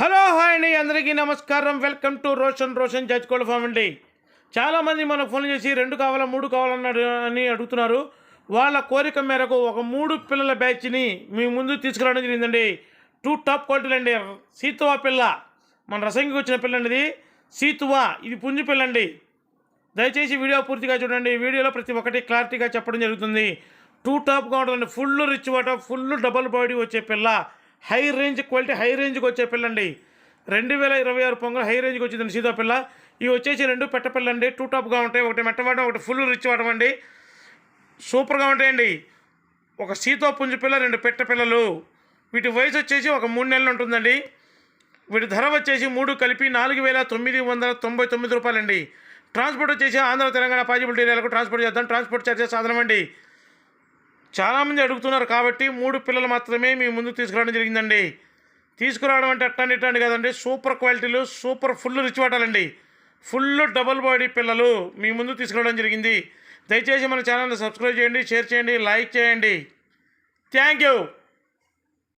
Hello hi అండి. అందరికీ నమస్కారం. Welcome to Roshan. రోషన్ జడ్జ్కోళ్ళ ఫామ్ అండి. చాలామంది మనకు ఫోన్ చేసి రెండు కావాలా మూడు కావాలన్నాడు అని అడుగుతున్నారు. వాళ్ళ కోరిక మేరకు ఒక మూడు పిల్లల బ్యాచ్ని మీ ముందు తీసుకురావడం జరిగిందండి. టూ టాప్ క్వాలిటీలు అండి. సీతువా పిల్ల మన రసంగికి వచ్చిన పిల్ల అండి ఇది. సీతువా ఇది పుంజు పిల్ల అండి. దయచేసి వీడియో పూర్తిగా చూడండి. వీడియోలో ప్రతి ఒక్కటి క్లారిటీగా చెప్పడం జరుగుతుంది. టూ టాప్గా ఉంటుందండి. Full rich water full double body వచ్చే పిల్ల. హై రేంజ్ క్వాలిటీ హై రేంజ్కి వచ్చే పిల్లండి. రెండు వేల ఇరవై ఆరు పొంగల్ హై రేంజ్కి వచ్చిందండి సీతా పిల్ల. ఇవి వచ్చేసి రెండు పెట్ట పిల్ల అండి టూ టాప్గా ఉంటాయి. ఒకటి మెట్టవాడడం ఒకటి ఫుల్ రిచ్ వాడడం అండి. సూపర్గా ఉంటాయండి. ఒక సీతో పుంజు పిల్ల రెండు పెట్ట పిల్లలు. వీటి వయసు వచ్చేసి ఒక మూడు నెలలు ఉంటుందండి. వీటి ధర వచ్చేసి మూడు కలిపి నాలుగు వేల తొమ్మిది వందల తొంభై తొమ్మిది రూపాయలండి. ట్రాన్స్పోర్ట్ వచ్చేసి ఆంధ్ర తెలంగాణ పాజిబిలిటీ ఏరియాలకు ట్రాన్స్పోర్ట్ చేద్దాం. ట్రాన్స్పోర్ట్ చార్జెస్ సాధనమండి చాలామంది అడుగుతున్నారు కాబట్టి మూడు పిల్లలు మాత్రమే మీ ముందు తీసుకురావడం జరిగిందండి. తీసుకురావడం అంటే అట్టండి ఇట్టండి కదండి సూపర్ క్వాలిటీలు సూపర్ ఫుల్ రిచ్ వాటాలండి ఫుల్ డబుల్ బాడీ పిల్లలు మీ ముందు తీసుకురావడం జరిగింది. దయచేసి మన ఛానల్ని సబ్స్క్రైబ్ చేయండి షేర్ చేయండి లైక్ చేయండి. Thank you.